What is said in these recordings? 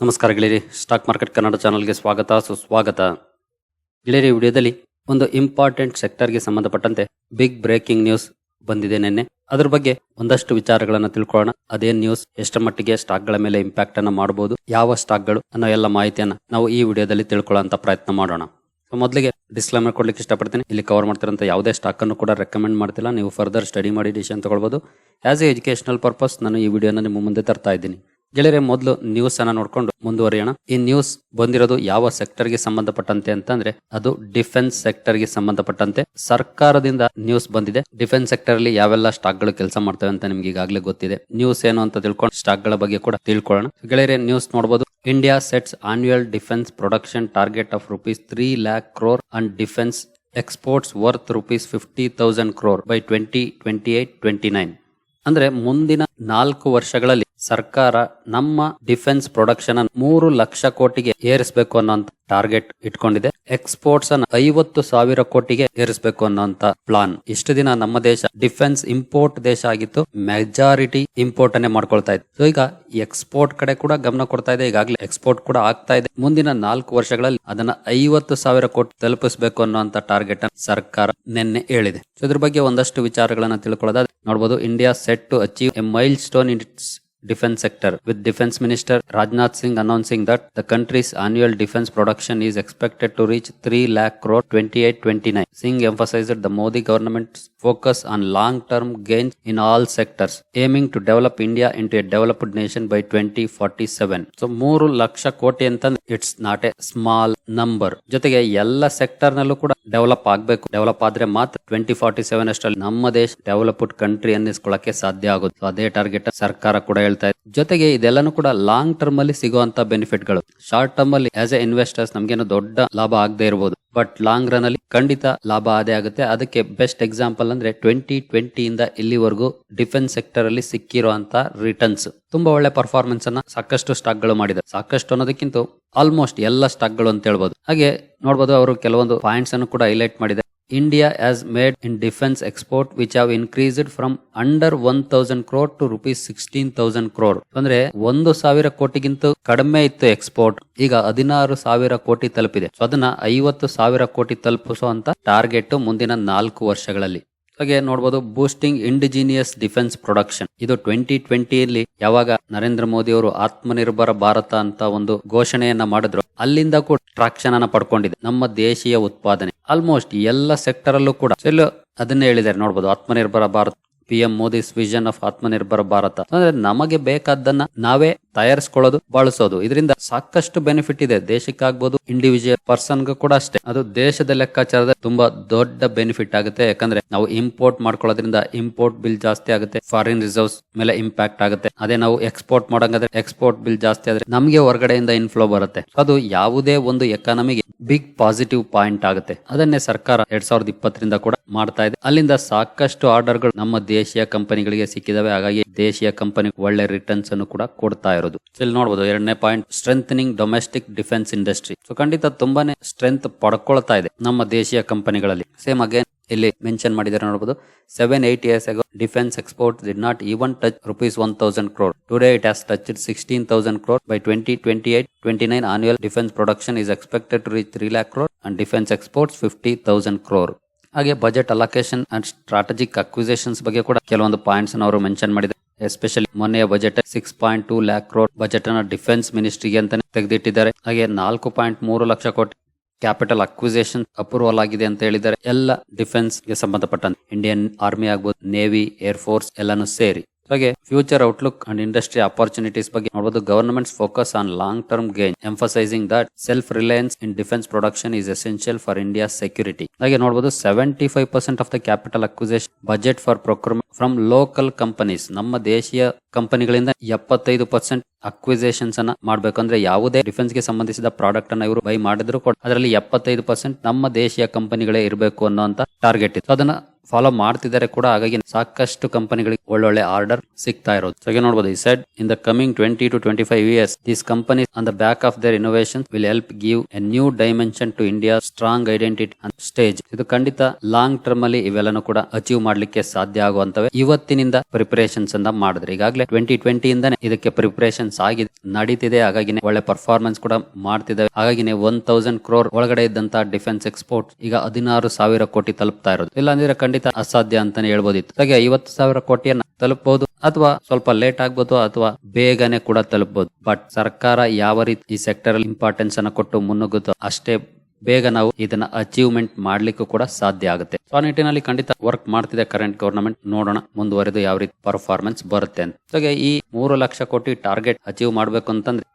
ನಮಸ್ಕಾರ ಗೆಳೆಯರಿ. Stock market Kannada ಚಾನಲ್ಗೆ ಸ್ವಾಗತ, ಸುಸ್ವಾಗತ. ಗೆಳೆಯರಿ ವಿಡಿಯೋದಲ್ಲಿ ಒಂದು ಇಂಪಾರ್ಟೆಂಟ್ ಸೆಕ್ಟರ್ಗೆ ಸಂಬಂಧಪಟ್ಟಂತೆ ಬಿಗ್ ಬ್ರೇಕಿಂಗ್ ನ್ಯೂಸ್ ಬಂದಿದೆ ನಿನ್ನೆ. ಅದ್ರ ಬಗ್ಗೆ ಒಂದಷ್ಟು ವಿಚಾರಗಳನ್ನು ತಿಳ್ಕೊಳ್ಳೋಣ. ಅದೇ ನ್ಯೂಸ್ ಎಷ್ಟರ ಮಟ್ಟಿಗೆ ಸ್ಟಾಕ್ಗಳ ಮೇಲೆ ಇಂಪ್ಯಾಕ್ಟ್ ಅನ್ನು ಮಾಡಬಹುದು ಯಾವ ಸ್ಟಾಕ್ಗಳು ಅನ್ನೋ ಎಲ್ಲ ಮಾಹಿತಿಯನ್ನು ನಾವು ಈ ವಿಡಿಯೋದಲ್ಲಿ ತಿಳ್ಕೊಳ್ಳೋ ಪ್ರಯತ್ನ ಮಾಡೋಣ. ಸೊ, ಮೊದಲಿಗೆ ಡಿಸ್ಕ್ಲೈಮರ್ ಕೊಡ್ಲಿಕ್ಕೆ ಇಷ್ಟಪಡ್ತೀನಿ. ಇಲ್ಲಿ ಕವರ್ ಮಾಡ್ತಿರೋಂಥ ಯಾವುದೇ ಸ್ಟಾಕ್ ಅನ್ನು ಕೂಡ ರೆಕಮೆಂಡ್ ಮಾಡ್ತಿಲ್ಲ. ನೀವು ಫರ್ದರ್ ಸ್ಟಡಿ ಮಾಡಿ ಡಿಸಿಷನ್ ತಗೊಳ್ಬೋದು. ಆಸ್ ಎ ಎಜುಕೇಶನಲ್ ಪರ್ಪಸ್ ನಾನು ಈ ವಿಡಿಯೋನ ನಿಮ್ಮ ಮುಂದೆ ತರ್ತಾ ಇದ್ದೀನಿ. ಗೆಳೆಯರೆ, ಮೊದಲು ನ್ಯೂಸ್ ಅನ್ನ ನೋಡ್ಕೊಂಡು ಮುಂದುವರಿಯೋಣ. ಈ ನ್ಯೂಸ್ ಬಂದಿರೋದು ಯಾವ ಸೆಕ್ಟರ್ಗೆ ಸಂಬಂಧಪಟ್ಟಂತೆ ಅಂತಂದ್ರೆ, ಅದು ಡಿಫೆನ್ಸ್ ಸೆಕ್ಟರ್ಗೆ ಸಂಬಂಧಪಟ್ಟಂತೆ ಸರ್ಕಾರದಿಂದ ನ್ಯೂಸ್ ಬಂದಿದೆ. ಡಿಫೆನ್ಸ್ ಸೆಕ್ಟರ್ ಅಲ್ಲಿ ಯಾವೆಲ್ಲ ಸ್ಟಾಕ್ಗಳು ಕೆಲಸ ಮಾಡ್ತವೆ ಅಂತ ನಿಮ್ಗೆ ಈಗಾಗಲೇ ಗೊತ್ತಿದೆ. ನ್ಯೂಸ್ ಏನು ಅಂತ ತಿಳ್ಕೊಂಡು ಸ್ಟಾಕ್ಗಳ ಬಗ್ಗೆ ಕೂಡ ತಿಳ್ಕೊಳ್ಳೋಣ. ಗೆಳೆಯರೆ ನ್ಯೂಸ್ ನೋಡಬಹುದು India sets annual defence production target of rupees three lakh crore and defence exports worth rupees fifty thousand crore by twenty twenty eight twenty nine ಅಂದ್ರೆ ಮುಂದಿನ ನಾಲ್ಕು ವರ್ಷಗಳಲ್ಲಿ ಸರ್ಕಾರ ನಮ್ಮ ಡಿಫೆನ್ಸ್ ಪ್ರೊಡಕ್ಷನ್ ಅನ್ನು ಮೂರು ಲಕ್ಷ ಕೋಟಿಗೆ ಏರಿಸಬೇಕು ಅನ್ನೋಂತ ಟಾರ್ಗೆಟ್ ಇಟ್ಕೊಂಡಿದೆ. ಎಕ್ಸ್ಪೋರ್ಟ್ಸ್ ಅನ್ನು ಐವತ್ತು ಸಾವಿರ ಕೋಟಿಗೆ ಏರಿಸಬೇಕು ಅನ್ನೋಂತ ಪ್ಲಾನ್. ಇಷ್ಟು ದಿನ ನಮ್ಮ ದೇಶ ಡಿಫೆನ್ಸ್ ಇಂಪೋರ್ಟ್ ದೇಶ ಆಗಿತ್ತು. ಮೆಜಾರಿಟಿ ಇಂಪೋರ್ಟ್ ಅನ್ನೇ ಮಾಡ್ಕೊಳ್ತಾ ಇತ್ತು. ಸೊ ಈಗ ಎಕ್ಸ್ಪೋರ್ಟ್ ಕಡೆ ಕೂಡ ಗಮನ ಕೊಡ್ತಾ ಇದೆ. ಈಗಾಗಲೇ ಎಕ್ಸ್ಪೋರ್ಟ್ ಕೂಡ ಆಗ್ತಾ ಇದೆ. ಮುಂದಿನ ನಾಲ್ಕು ವರ್ಷಗಳಲ್ಲಿ ಅದನ್ನ ಐವತ್ತು ಸಾವಿರ ಕೋಟಿ ತಲುಪಿಸಬೇಕು ಅನ್ನೋಂತ ಟಾರ್ಗೆಟ್ ಅನ್ನು ಸರ್ಕಾರ ನಿನ್ನೆ ಹೇಳಿದೆ. ಸೊ ಇದ್ರ ಬಗ್ಗೆ ಒಂದಷ್ಟು ವಿಚಾರಗಳನ್ನ ತಿಳ್ಕೊಳ್ಳೋದಾದ್ರೆ ನೋಡಬಹುದು India set to achieve a milestone in its defense sector with defense minister Rajnath Singh announcing that the country's annual defense production is expected to reach 3 lakh crore 28-29. Singh emphasized the Modi government's focus on long-term gains in all sectors, aiming to develop India into a developed nation by 2047. So ಮೂರು ಲಕ್ಷ ಕೋಟಿ ಅಂತಂದ್ರೆ it's not a small number ಜೊತೆಗೆ ಎಲ್ಲ sector ನಲ್ಲೂ ಕೂಡ develop ಆಗಬೇಕು develop ಆದ್ರೆ ಮಾತ್ರ ಟ್ವೆಂಟಿ ಫಾರ್ಟಿ ಸೆವೆನ್ ಅಷ್ಟರಲ್ಲಿ ನಮ್ಮ ದೇಶ ಡೆವಲಪ್ಡ್ ಕಂಟ್ರಿ ಅನ್ನಿಸ್ಕೊಳ್ಳಕ್ಕೆ ಸಾಧ್ಯ ಆಗುತ್ತೆ ಅದೇ ಟಾರ್ಗೆಟ್ ಸರ್ಕಾರ ಕೂಡ ಹೇಳ್ತಾ ಇದ್ದೆ ಜೊತೆಗೆ ಇದೆಲ್ಲಾನು ಕೂಡ ಲಾಂಗ್ ಟರ್ಮ್ ಅಲ್ಲಿ ಸಿಗುವಂತ ಬೆನಿಫಿಟ್ಗಳು ಶಾರ್ಟ್ ಟರ್ಮ್ ಅಲ್ಲಿ ಆಸ್ ಎ ಇನ್ವೆಸ್ಟರ್ಸ್ ನಮ್ಗೇನು ದೊಡ್ಡ ಲಾಭ ಆಗದೆ ಇರಬಹುದು ಬಟ್ ಲಾಂಗ್ ರನ್ ಅಲ್ಲಿ ಖಂಡಿತ ಲಾಭ ಅದೇ ಆಗುತ್ತೆ. ಅದಕ್ಕೆ ಬೆಸ್ಟ್ ಎಕ್ಸಾಂಪಲ್ ಅಂದ್ರೆ ಟ್ವೆಂಟಿ ಟ್ವೆಂಟಿ ಇಂದ ಇಲ್ಲಿವರೆಗೂ ಡಿಫೆನ್ಸ್ ಸೆಕ್ಟರ್ ಅಲ್ಲಿ ಸಿಕ್ಕಿರುವಂತ ರಿಟರ್ನ್ಸ್ ತುಂಬಾ ಒಳ್ಳೆ ಪರ್ಫಾರ್ಮೆನ್ಸ್ ಅನ್ನ ಸಾಕಷ್ಟು ಸ್ಟಾಕ್ಗಳು ಮಾಡಿದೆ. ಸಾಕಷ್ಟು ಅನ್ನೋದಕ್ಕಿಂತ ಆಲ್ಮೋಸ್ಟ್ ಎಲ್ಲ ಸ್ಟಾಕ್ಗಳು ಅಂತ ಹೇಳ್ಬೋದು. ಹಾಗೆ ನೋಡಬಹುದು ಅವರು ಕೆಲವೊಂದು ಪಾಯಿಂಟ್ಸ್ ಅನ್ನು ಕೂಡ ಹೈಲೈಟ್ ಮಾಡಿದೆ India as made in defence export which have increased from under one thousand crore to rupees sixteen thousand crore ಅಂದ್ರೆ ಒಂದು ಸಾವಿರ ಕೋಟಿಗಿಂತ ಕಡಿಮೆ ಇತ್ತು ಎಕ್ಸ್ಪೋರ್ಟ್ ಈಗ ಹದಿನಾರು ಸಾವಿರ ಕೋಟಿ ತಲುಪಿದೆ. ಸೊ ಅದನ್ನ ಐವತ್ತು ಸಾವಿರ ಕೋಟಿ ತಲುಪಿಸುವಂತ ಟಾರ್ಗೆಟ್ ಮುಂದಿನ ನಾಲ್ಕು ವರ್ಷಗಳಲ್ಲಿ. ಹಾಗೆ ನೋಡಬಹುದು ಬೂಸ್ಟಿಂಗ್ ಇಂಡಿಜಿನಿಯಸ್ ಡಿಫೆನ್ಸ್ ಪ್ರೊಡಕ್ಷನ್ ಇದು ಟ್ವೆಂಟಿ ಟ್ವೆಂಟಿಯಲ್ಲಿ ಯಾವಾಗ ನರೇಂದ್ರ ಮೋದಿ ಅವರು ಆತ್ಮನಿರ್ಭರ ಭಾರತ ಅಂತ ಒಂದು ಘೋಷಣೆಯನ್ನ ಮಾಡಿದ್ರು. ಅಲ್ಲಿಂದ ಕೂಡ ಟ್ರಾಕ್ಷನ್ ಅನ್ನ ಪಡ್ಕೊಂಡಿದೆ. ನಮ್ಮ ದೇಶೀಯ ಉತ್ಪಾದನೆ. ಆಲ್ಮೋಸ್ಟ್ ಎಲ್ಲ ಸೆಕ್ಟರ್ ಅಲ್ಲೂ ಕೂಡ. ಅದನ್ನೇ ಹೇಳಿದ್ದಾರೆ. ನೋಡಬಹುದು Atmanirbhar Bharat. P M Modi's vision of Atmanirbhar Bharat. ಅಂದ್ರೆ ನಮಗೆ ಬೇಕಾದ್ದನ್ನ ನಾವೇ ತಯಾರಿಸ್ಕೊಳ್ಳೋದು, ಬಳಸೋದು. ಇದರಿಂದ ಸಾಕಷ್ಟು ಬೆನಿಫಿಟ್ ಇದೆ. ದೇಶಕ್ಕಾಗ್ಬೋದು ಇಂಡಿವಿಜುವಲ್ ಪರ್ಸನ್ ಕೂಡ ಅಷ್ಟೇ. ಅದು ದೇಶದ ಲೆಕ್ಕಾಚಾರದ ತುಂಬಾ ದೊಡ್ಡ ಬೆನಿಫಿಟ್ ಆಗುತ್ತೆ. ಯಾಕಂದ್ರೆ ನಾವು ಇಂಪೋರ್ಟ್ ಮಾಡ್ಕೊಳ್ಳೋದ್ರಿಂದ ಇಂಪೋರ್ಟ್ ಬಿಲ್ ಜಾಸ್ತಿ ಆಗುತ್ತೆ. ಫಾರಿನ್ ರಿಸರ್ವ್ಸ್ ಮೇಲೆ ಇಂಪ್ಯಾಕ್ಟ್ ಆಗುತ್ತೆ. ಅದೇ ನಾವು ಎಕ್ಸ್ಪೋರ್ಟ್ ಮಾಡಂಗಾದ್ರೆ ಎಕ್ಸ್ಪೋರ್ಟ್ ಬಿಲ್ ಜಾಸ್ತಿ ಆದ್ರೆ ನಮಗೆ ಹೊರಗಡೆಯಿಂದ ಇನ್ಫ್ಲೋ ಬರುತ್ತೆ. ಅದು ಯಾವುದೇ ಒಂದು ಎಕಾನಮಿಗೆ ಬಿಗ್ ಪಾಸಿಟಿವ್ ಪಾಯಿಂಟ್ ಆಗುತ್ತೆ. ಅದನ್ನೇ ಸರ್ಕಾರ ಎರಡ್ ಸಾವಿರದ ಇಪ್ಪತ್ತರಿಂದ ಕೂಡ ಮಾಡ್ತಾ ಇದೆ. ಅಲ್ಲಿಂದ ಸಾಕಷ್ಟು ಆರ್ಡರ್ಗಳು ನಮ್ಮ ದೇಶೀಯ ಕಂಪನಿಗಳಿಗೆ ಸಿಕ್ಕಿದಾವೆ. ಹಾಗಾಗಿ ದೇಶೀಯ ಕಂಪನಿ ಒಳ್ಳೆ ರಿಟರ್ನ್ಸ್ ಅನ್ನು ಕೂಡ ಕೊಡ್ತಾ ಇರೋದು. ಇಲ್ಲಿ ನೋಡಬಹುದು ಎರಡನೇ point strengthening domestic defence industry so ಖಂಡಿತ ತುಂಬಾನೇ ಸ್ಟ್ರೆಂತ್ ಪಡ್ಕೊಳ್ತಾ ಇದೆ ನಮ್ಮ ದೇಶೀಯ ಕಂಪನಿಗಳಲ್ಲಿ. ಸೇಮ್ ಅಗೇನ್ ಇಲ್ಲಿ ಮೆನ್ಷನ್ ಮಾಡಿದ್ದಾರೆ ನೋಡಬಹುದು seven eight years ago defence export did not even touch rupees one thousand crore today it has touch sixteen thousand crore by twenty twenty eight twenty nine annual defence production is expected to reach three lakh crore and defence exports fifty thousand crore ಹಾಗೆ budget allocation and strategic acquisitions ಬಗ್ಗೆ ಕೂಡ ಕೆಲವೊಂದು points ಅವರು mention ಮಾಡಿದ್ದಾರೆ. Especially ಮೊನ್ನೆಯ budget six point two lakh crore budget ಅನ್ನ defence ಮಿನಿಸ್ಟ್ರಿಗೆ ಅಂತಾನೆ ತೆಗೆದಿಟ್ಟಿದ್ದಾರೆ. ಹಾಗೆ ನಾಲ್ಕು ಪಾಯಿಂಟ್ ಮೂರು ಲಕ್ಷ ಕೋಟಿ ಕ್ಯಾಪಿಟಲ್ ಅಕ್ವಿಸೇಷನ್ ಅಪ್ರೂವಲ್ ಆಗಿದೆ ಅಂತ ಹೇಳಿದ್ದಾರೆ. ಎಲ್ಲ ಡಿಫೆನ್ಸ್ಗೆ ಸಂಬಂಧಪಟ್ಟಂತೆ. ಇಂಡಿಯನ್ ಆರ್ಮಿ ಆಗ್ಬೋದು ನೇವಿ ಏರ್ ಫೋರ್ಸ್ ಎಲ್ಲಾನು ಸೇರಿ. ಹಾಗೆ future outlook and industry opportunities ಬಗ್ಗೆ ನೋಡಬಹುದು government focus on long term gain emphasising that self reliance in defence production is essential for India security ಹಾಗೆ ನೋಡಬಹುದು seventy five percent of the capital acquisition budget for procurement from local companies ನಮ್ಮ ದೇಶೀಯ ಕಂಪನಿಗಳಿಂದ ಎಪ್ಪತ್ತೈದು percent ಅಕ್ವಿಸೇಷನ್ಸ್ ಅನ್ನ ಅಂದ್ರೆ ಯಾವುದೇ ಡಿಫೆನ್ಸ್ಗೆ ಸಂಬಂಧಿಸಿದ ಪ್ರಾಡಕ್ಟ್ ಅನ್ನ ಇವರು ಬೈ ಮಾಡಿದ್ರು ಕೂಡ ಅದರಲ್ಲಿ ಎಪ್ಪತ್ತೈದು ಪರ್ಸೆಂಟ್ ನಮ್ಮ ದೇಶೀಯ ಕಂಪನಿಗಳೇ ಇರಬೇಕು ಅನ್ನೋಂತ ಟಾರ್ಗೆಟ್ ಇತ್ತು. ಅದನ್ನ ಫಾಲೋ ಮಾಡ್ತಿದ್ದಾರೆ ಕೂಡ, ಹಾಗಾಗಿ ಸಾಕಷ್ಟು ಕಂಪನಿಗಳಿಗೆ ಒಳ್ಳೊಳ್ಳೆ ಆರ್ಡರ್ ಸಿಗ್ತಾ ಇರೋದು. ಹಾಗೆ ನೋಡಬಹುದು ಈ said in the coming twenty to twenty five years these company on the back of their innovation will help give a new dimension to India strong identity stage ಇದು ಖಂಡಿತ ಲಾಂಗ್ ಟರ್ಮ್ ಅಲ್ಲಿ ಇವೆಲ್ಲನೂ ಕೂಡ ಅಚೀವ್ ಮಾಡ್ಲಿಕ್ಕೆ ಸಾಧ್ಯ ಆಗುವಂತವೆ. ಇವತ್ತಿನಿಂದ preparations ಅಂತ ಮಾಡಿದ್ರೆ. ಈಗಾಗಲೇ ಟ್ವೆಂಟಿ ಟ್ವೆಂಟಿ ಇಂದಾನೆ ಇದಕ್ಕೆ ಪ್ರಿಪರೇಷನ್ಸ್ ಆಗಿದೆ ನಡೀತಿದೆ. ಹಾಗಾಗಿ ಒಳ್ಳೆ ಪರ್ಫಾರ್ಮೆನ್ಸ್ ಕೂಡ ಮಾಡ್ತಿದ್ದಾವೆ. ಹಾಗಾಗಿ ಒನ್ ತೌಸಂಡ್ ಕ್ರೋರ್ ಒಳಗಡೆ ಇದ್ದಂತ ಡಿಫೆನ್ಸ್ ಎಕ್ಸ್ಪೋರ್ಟ್ ಈಗ ಹದಿನಾರು ಸಾವಿರ ಕೋಟಿ ತಲುಪ್ತಾ ಇರೋದು. ಇಲ್ಲಾಂದ್ರೆ ಖಂಡಿತ ಅಸಾಧ್ಯ ಅಂತಾನೆ ಹೇಳ್ಬೋದಿತ್ತು. ಹಾಗೆ ಐವತ್ತು ಸಾವಿರ ಕೋಟಿಯನ್ನ ತಲುಪಬಹುದು ಅಥವಾ ಸ್ವಲ್ಪ ಲೇಟ್ ಆಗ್ಬೋದು ಅಥವಾ ಬೇಗನೆ ಕೂಡ ತಲುಪಬಹುದು ಬಟ್ ಸರ್ಕಾರ ಯಾವ ರೀತಿ ಈ ಸೆಕ್ಟರ್ ಅಲ್ಲಿ ಇಂಪಾರ್ಟೆನ್ಸ್ ಅನ್ನ ಕೊಟ್ಟು ಮುನ್ನುಗ್ಗುತ್ತೋ ಅಷ್ಟೇ ಬೇಗ ನಾವು ಇದನ್ನ ಅಚೀವ್ಮೆಂಟ್ ಮಾಡ್ಲಿಕ್ಕೂ ಕೂಡ ಸಾಧ್ಯ ಆಗುತ್ತೆ. ಸೊ ಆ ನಿಟ್ಟಿನಲ್ಲಿ ಖಂಡಿತ ವರ್ಕ್ ಮಾಡ್ತಿದೆ ಕರೆಂಟ್ ಗವರ್ನಮೆಂಟ್ ನೋಡೋಣ ಮುಂದುವರೆದು ಯಾವ ರೀತಿ ಪರ್ಫಾರ್ಮೆನ್ಸ್ ಬರುತ್ತೆ ಅಂತ. ಹಾಗೆ ಈ ಮೂರು ಲಕ್ಷ ಕೋಟಿ ಟಾರ್ಗೆಟ್ ಅಚೀವ್ ಮಾಡ್ಬೇಕು ಅಂತಂದ್ರೆ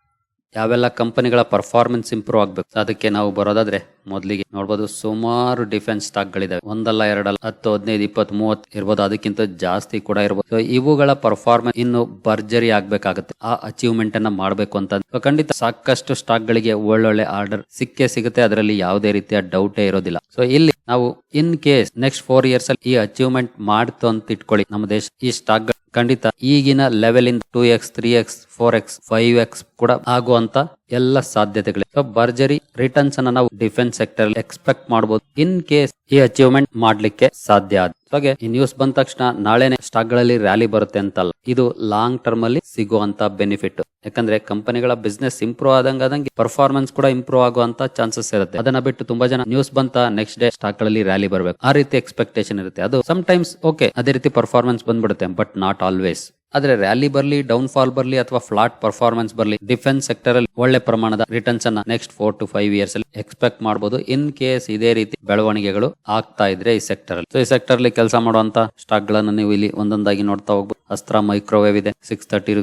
ಯಾವೆಲ್ಲ ಕಂಪನಿಗಳ ಪರ್ಫಾರ್ಮೆನ್ಸ್ ಇಂಪ್ರೂವ್ ಆಗ್ಬೇಕು? ಅದಕ್ಕೆ ನಾವು ಬರೋದಾದ್ರೆ ಮೊದಲಿಗೆ ನೋಡ್ಬೋದು ಸುಮಾರು ಡಿಫೆನ್ಸ್ ಸ್ಟಾಕ್ ಗಳಿದಾವೆ ಒಂದಲ್ಲ, ಎರಡಲ್ಲ, ಹತ್ತು, ಹದಿನೈದು, ಇಪ್ಪತ್ತು, ಮೂವತ್ತು ಇರ್ಬೋದು. ಅದಕ್ಕಿಂತ ಜಾಸ್ತಿ ಕೂಡ ಇರ್ಬೋದು. ಇವುಗಳ ಪರ್ಫಾರ್ಮೆನ್ಸ್ ಇನ್ನು ಭರ್ಜರಿ ಆಗ್ಬೇಕಾಗುತ್ತೆ. ಆ ಅಚೀವ್ಮೆಂಟ್ ಅನ್ನ ಮಾಡ್ಬೇಕು ಅಂತ. ಖಂಡಿತ ಸಾಕಷ್ಟು ಸ್ಟಾಕ್ ಗಳಿಗೆ ಒಳ್ಳೊಳ್ಳೆ ಆರ್ಡರ್ ಸಿಕ್ಕೇ ಸಿಗುತ್ತೆ. ಅದರಲ್ಲಿ ಯಾವುದೇ ರೀತಿಯ ಡೌಟೇ ಇರೋದಿಲ್ಲ. ಸೊ ಇಲ್ಲಿ ನಾವು in case next four years ಅಲ್ಲಿ ಈ ಅಚೀವ್ಮೆಂಟ್ ಮಾಡ್ತು ಅಂತ ಇಟ್ಕೊಳ್ಳಿ. ನಮ್ಮ ದೇಶ ಈ ಸ್ಟಾಕ್ ಖಂಡಿತ ಈಗಿನ level in two x, three x, four x, five x ಕೂಡ ಆಗುವಂತ ಎಲ್ಲ ಸಾಧ್ಯತೆಗಳು ಸೊ ಭರ್ಜರಿ ರಿಟರ್ನ್ಸ್ ಅನ್ನ ನಾವು ಡಿಫೆನ್ಸ್ ಸೆಕ್ಟರ್ ಎಕ್ಸ್ಪೆಕ್ಟ್ ಮಾಡಬಹುದು ಇನ್ ಕೇಸ್ ಈ ಅಚೀವ್ಮೆಂಟ್ ಮಾಡ್ಲಿಕ್ಕೆ ಸಾಧ್ಯ ಆದ. ಹಾಗೆ ಈ ನ್ಯೂಸ್ ಬಂದ ತಕ್ಷಣ ನಾಳೆನೆ ಸ್ಟಾಕ್ಗಳಲ್ಲಿ ರ್ಯಾಲಿ ಬರುತ್ತೆ ಅಂತಲ್ಲ. ಇದು ಲಾಂಗ್ ಟರ್ಮ್ ಅಲ್ಲಿ ಸಿಗುವಂತ ಬೆನಿಫಿಟ್ ಯಾಕಂದ್ರೆ ಕಂಪನಿಗಳ ಬಿಸ್ನೆಸ್ ಇಂಪ್ರೂವ್ ಆದಂಗ ಆದಂಗೆ ಪರ್ಫಾರ್ಮೆನ್ಸ್ ಕೂಡ ಇಂಪ್ರೂವ್ ಆಗುವಂತ ಚಾನ್ಸಸ್ ಇರುತ್ತೆ. ಅದನ್ನ ಬಿಟ್ಟು ತುಂಬಾ ಜನ ನ್ಯೂಸ್ ಬಂತ ನೆಕ್ಸ್ಟ್ ಡೇ ಸ್ಟಾಕ್ಗಳಲ್ಲಿ ರ್ಯಾಲಿ ಬರಬೇಕು. ಆ ರೀತಿ ಎಕ್ಸ್ಪೆಕ್ಟೇಷನ್ ಇರುತ್ತೆ. ಅದು ಸಮ್ ಟೈಮ್ಸ್ ಓಕೆ ಅದೇ ರೀತಿ ಪರ್ಫಾರ್ಮೆನ್ಸ್ ಬಂದ್ಬಿಡುತ್ತೆ ಬಟ್ ನಾಟ್ ಆಲ್ವೇಸ್ ಆದ್ರೆ ರ್ಯಾಲಿ ಬರ್ಲಿ ಡೌನ್ ಫಾಲ್ ಬರ್ಲಿ ಅಥವಾ ಫ್ಲಾಟ್ ಪರ್ಫಾರ್ಮೆನ್ಸ್ ಬರ್ಲಿ ಡಿಫೆನ್ಸ್ ಸೆಕ್ಟರ್ ಅಲ್ಲಿ ಒಳ್ಳೆ ಪ್ರಮಾಣದ ರಿಟರ್ನ್ಸ್ ಅನ್ನ next four to five years ಅಲ್ಲಿ ಎಕ್ಸ್ಪೆಕ್ಟ್ ಮಾಡಬಹುದು ಇನ್ ಕೇಸ್ ಇದೇ ರೀತಿ ಬೆಳವಣಿಗೆಗಳು ಆಗ್ತಾ ಇದ್ರೆ ಈ ಸೆಕ್ಟರ್ ಅಲ್ಲಿ. ಸೊ ಈ ಸೆಕ್ಟರ್ ಅಲ್ಲಿ ಕೆಲಸ ಮಾಡುವಂತ ಸ್ಟಾಕ್ ಗಳನ್ನ ನೀವು ಇಲ್ಲಿ ಒಂದೊಂದಾಗಿ ನೋಡ್ತಾ ಹೋಗ್ಬೋದು. ಅಸ್ತ್ರ ಮೈಕ್ರೋವೇವ್ ಇದೆ ಸಿಕ್ಸ್ ತರ್ಟಿ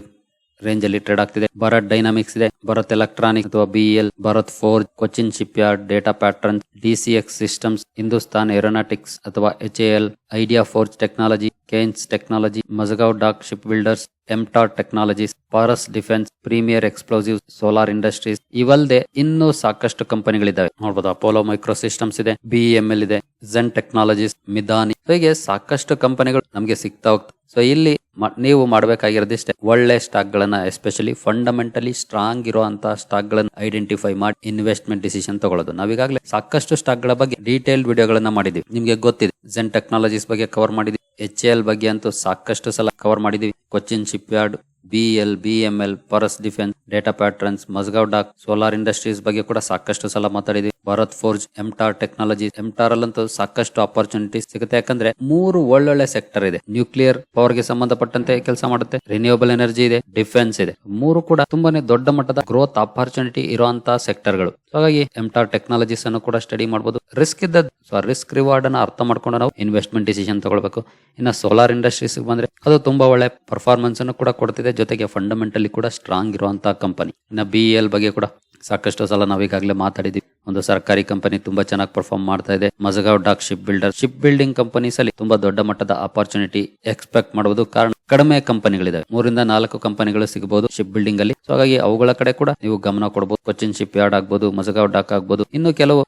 ರೇಂಜ್ ಅಲ್ಲಿ ಟ್ರೇಡ್ ಆಗ್ತಿದೆ. ಭರತ್ ಡೈನಾಮಿಕ್ಸ್ ಇದೆ. ಭರತ್ ಎಲೆಕ್ಟ್ರಾನಿಕ್ ಅಥವಾ BL Bharat Forge Cochin Shipyard Data Patterns DCX Systems Hindustan Aeronautics ಅಥವಾ H L Idea Forge Technology Kaynes Technology Mazagon Dock Shipbuilders MTAR Technologies Paras Defence Premier Explosive Solar Industries ಇವಲ್ದೆ ಇನ್ನೂ ಸಾಕಷ್ಟು ಕಂಪನಿಗಳಿದ್ದಾವೆ. ನೋಡಬಹುದು Apollo micro systems ಇದೆ BEML ಇದೆ Zen technologies Midhani ಹೀಗೆ ಸಾಕಷ್ಟು ಕಂಪನಿಗಳು ನಮಗೆ ಸಿಗ್ತಾ ಹೋಗ್ತವೆ. ಸೊ ಇಲ್ಲಿ ನೀವು ಮಾಡಬೇಕಾಗಿರೋದಿಷ್ಟೇ. ಒಳ್ಳೆ ಸ್ಟಾಕ್ ಗಳನ್ನ ಎಸ್ಪೆಷಲಿ ಫಂಡಮೆಂಟಲಿ ಸ್ಟ್ರಾಂಗ್ ಇರುವಂತಹ ಸ್ಟಾಕ್ ಗಳನ್ನ ಐಡೆಂಟಿಫೈ ಮಾಡಿ ಇನ್ವೆಸ್ಟ್ಮೆಂಟ್ ಡಿಸಿಷನ್ ತಗೊಳ್ಳೋದು. ನಾವೀಗಾಗಲೇ ಸಾಕಷ್ಟು ಸ್ಟಾಕ್ಗಳ ಬಗ್ಗೆ ಡೀಟೇಲ್ ವಿಡಿಯೋಗಳನ್ನ ಮಾಡಿದ್ವಿ ನಿಮ್ಗೆ ಗೊತ್ತಿದೆ. ಜೆನ್ ಟೆಕ್ನಾಲಜೀಸ್ ಬಗ್ಗೆ ಕವರ್ ಮಾಡಿದ್ವಿ ಎಚ್ ಎಲ್ ಬಗ್ಗೆ ಅಂತೂ ಸಾಕಷ್ಟು ಸಲ ಕವರ್ ಮಾಡಿದೀವಿ. Cochin Shipyard B L B M L Paras Defence Data Patterns Mazagon Dock Solar Industries ಬಗ್ಗೆ ಕೂಡ ಸಾಕಷ್ಟು ಸಲ ಮಾತಾಡಿದ್ವಿ. Bharat Forge MTAR Technology MTAR ಅಲ್ಲಂತೂ ಸಾಕಷ್ಟು ಅಪರ್ಚುನಿಟಿ ಸಿಗುತ್ತೆ. ಯಾಕಂದ್ರೆ ಮೂರು ಒಳ್ಳೊಳ್ಳೆ ಸೆಕ್ಟರ್ ಇದೆ. ನ್ಯೂಕ್ಲಿಯರ್ ಪವರ್ಗೆ ಸಂಬಂಧಪಟ್ಟಂತೆ ಕೆಲಸ ಮಾಡುತ್ತೆ. ರಿನ್ಯೂಬಲ್ ಎನರ್ಜಿ ಇದೆ ಡಿಫೆನ್ಸ್ ಇದೆ. ಮೂರು ಕೂಡ ತುಂಬಾನೇ ದೊಡ್ಡ ಮಟ್ಟದ ಗ್ರೋತ್ ಅಪರ್ಚುನಿಟಿ ಇರುವಂತಹ ಸೆಕ್ಟರ್ಗಳು. ಹಾಗಾಗಿ ಎಂಟಾರ್ ಟೆಕ್ನಾಲಜೀಸ್ ಅನ್ನು ಕೂಡ ಸ್ಟಡಿ ಮಾಡಬಹುದು ರಿಸ್ಕ್ ಇದ್ದ ಸೊ ರಿಸ್ಕ್ ರಿವಾರ್ಡ್ ಅನ್ನ ಅರ್ಥ ಮಾಡ್ಕೊಂಡು ನಾವು ಇನ್ವೆಸ್ಟ್ಮೆಂಟ್ ಡಿಸಿಷನ್ ತಗೊಳ್ಬೇಕು. ಇನ್ನು ಸೋಲಾರ್ ಇಂಡಸ್ಟ್ರೀಸ್ ಬಂದ್ರೆ ಅದು ತುಂಬಾ ಒಳ್ಳೆ ಪರ್ಫಾರ್ಮೆನ್ಸ್ ಅನ್ನು ಕೂಡ ಕೊಡ್ತಿದೆ. ಜೊತೆಗೆ ಫಂಡಮೆಂಟಲಿ ಕೂಡ ಸ್ಟ್ರಾಂಗ್ ಇರುವಂತಹ ಕಂಪನಿ ಇನ್ನು ಬಿ ಎಲ್ ಬಗ್ಗೆ ಕೂಡ ಸಾಕಷ್ಟು ಸಲ ನಾವು ಈಗಾಗಲೇ ಮಾತಾಡಿದ್ವಿ ಒಂದು ಸರ್ಕಾರಿ ಕಂಪನಿ ತುಂಬಾ ಚೆನ್ನಾಗಿ ಪರ್ಫಾರ್ಮ್ ಮಾಡ್ತಾ ಇದೆ. Mazagon dock ship builder ship building companies ಅಲ್ಲಿ ತುಂಬಾ ದೊಡ್ಡ ಮಟ್ಟದ ಅಪರ್ಚುನಿಟಿ ಎಕ್ಸ್ಪೆಕ್ಟ್ ಮಾಡಬಹುದು ಕಾರಣ ಕಡಿಮೆ ಕಂಪನಿಗಳಿದಾವೆ ಮೂರಿಂದ ನಾಲ್ಕು ಕಂಪನಿಗಳು ಸಿಗಬಹುದು ಶಿಪ್ ಬಿಲ್ಡಿಂಗ್ ಅಲ್ಲಿ. ಸೊ ಹಾಗಾಗಿ ಅವುಗಳ ಕಡೆ ಕೂಡ ನೀವು ಗಮನ ಕೊಡಬಹುದು ಕೊಚ್ಚಿನ್ ಶಿಪ್ ಯಾರ್ಡ್ ಆಗ್ಬಹುದು ಮಜಗಾವ್ ಡಾಕ್ ಆಗ್ಬಹುದು ಇನ್ನು ಕೆಲವು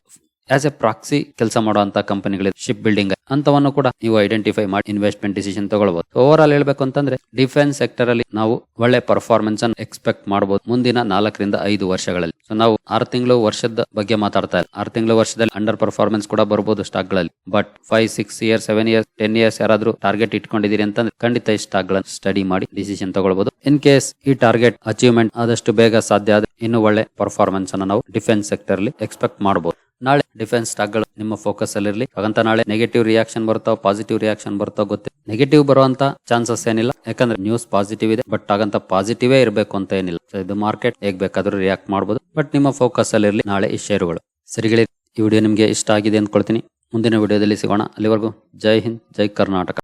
ಆಸ್ ಎ ಪ್ರಾಕ್ಸಿ ಕೆಲಸ ಮಾಡುವಂತ ಕಂಪನಿಗಳ ಶಿಪ್ ಬಿಲ್ಡಿಂಗ್ ಅಂತವನ್ನು ಕೂಡ ನೀವು ಐಡೆಂಟಿಫೈ ಮಾಡಿ ಇನ್ವೆಸ್ಟ್ಮೆಂಟ್ ಡಿಸಿಷನ್ ತಗೊಳ್ಬಹುದು ಓವರ್ ಆಲ್ ಹೇಳ್ಬೇಕು ಅಂತಂದ್ರೆ ಡಿಫೆನ್ಸ್ ಸೆಕ್ಟರ್ ಅಲ್ಲಿ ನಾವು ಒಳ್ಳೆ ಪರ್ಫಾರ್ಮೆನ್ಸ್ ಅನ್ನು ಎಕ್ಸ್ಪೆಕ್ಟ್ ಮಾಡಬಹುದು ಮುಂದಿನ ನಾಲ್ಕರಿಂದ ಐದು ವರ್ಷಗಳಲ್ಲಿ. ಸೊ ನಾವು ಆರು ತಿಂಗಳು ವರ್ಷದ ಬಗ್ಗೆ ಮಾತಾಡ್ತಾ ಇಲ್ಲ. ಆರು ತಿಂಗಳು ವರ್ಷದಲ್ಲಿ ಅಂಡರ್ ಪರ್ಫಾರ್ಮೆನ್ಸ್ ಕೂಡ ಬರಬಹುದು ಸ್ಟಾಕ್ಗಳಲ್ಲಿ. But five six year seven years ten years ಯಾರಾದ್ರೂ ಟಾರ್ಗೆಟ್ ಇಟ್ಕೊಂಡಿದ್ದೀರಿ ಅಂತಂದ್ರೆ ಖಂಡಿತ ಈ ಸ್ಟಾಕ್ಗಳನ್ನು ಸ್ಟಡಿ ಮಾಡಿ ಡಿಸಿಷನ್ ತಗೊಳ್ಬಹುದು ಇನ್ ಕೇಸ್ ಈ ಟಾರ್ಗೆಟ್ ಅಚೀವ್ಮೆಂಟ್ ಆದಷ್ಟು ಬೇಗ ಸಾಧ್ಯ ಆದ್ರೆ ಇನ್ನು ಒಳ್ಳೆ ಪರ್ಫಾರ್ಮೆನ್ಸ್ ಅನ್ನು ನಾವು ಡಿಫೆನ್ಸ್ ಸೆಕ್ಟರ್ ಅಲ್ಲಿ ಎಕ್ಸ್ಪೆಕ್ಟ್ ಮಾಡಬಹುದು ನಾಳೆ ಡಿಫೆನ್ಸ್ ಸ್ಟಾಕ್ಗಳು ನಿಮ್ಮ ಫೋಕಸ್ ಅಲ್ಲಿ ಇರಲಿ. ಹಾಗಂತ ನಾಳೆ ನೆಗೆಟಿವ್ ರಿಯಾಕ್ಷನ್ ಬರ್ತಾವ ಪಾಸಿಟಿವ್ ರಿಯಾಕ್ಷನ್ ಬರ್ತಾವ ಗೊತ್ತೇ ನೆಗೆಟಿವ್ ಬರುವಂತ ಚಾನ್ಸಸ್ ಏನಿಲ್ಲ. ಯಾಕಂದ್ರೆ ನ್ಯೂಸ್ ಪಾಸಿಟಿವ್ ಇದೆ ಬಟ್ ಹಾಗಂತ ಪಾಸಿಟಿವೇ ಇರಬೇಕು ಅಂತ ಏನಿಲ್ಲ. ಇದು ಮಾರ್ಕೆಟ್ ಹೇಗ್ ಬೇಕಾದ್ರೂ ರಿಯಾಕ್ಟ್ ಮಾಡಬಹುದು ಬಟ್ ನಿಮ್ಮ ಫೋಕಸ್ ಅಲ್ಲಿ ಇರಲಿ ನಾಳೆ ಈ ಷೇರುಗಳು ಸರಿಗಳೇ ಈ ವಿಡಿಯೋ ನಿಮಗೆ ಇಷ್ಟ ಆಗಿದೆ ಅಂದ್ಕೊಳ್ತೀನಿ. ಮುಂದಿನ ವಿಡಿಯೋದಲ್ಲಿ ಸಿಗೋಣ. ಅಲ್ಲಿವರೆಗೂ ಜೈ ಹಿಂದ್, ಜೈ ಕರ್ನಾಟಕ.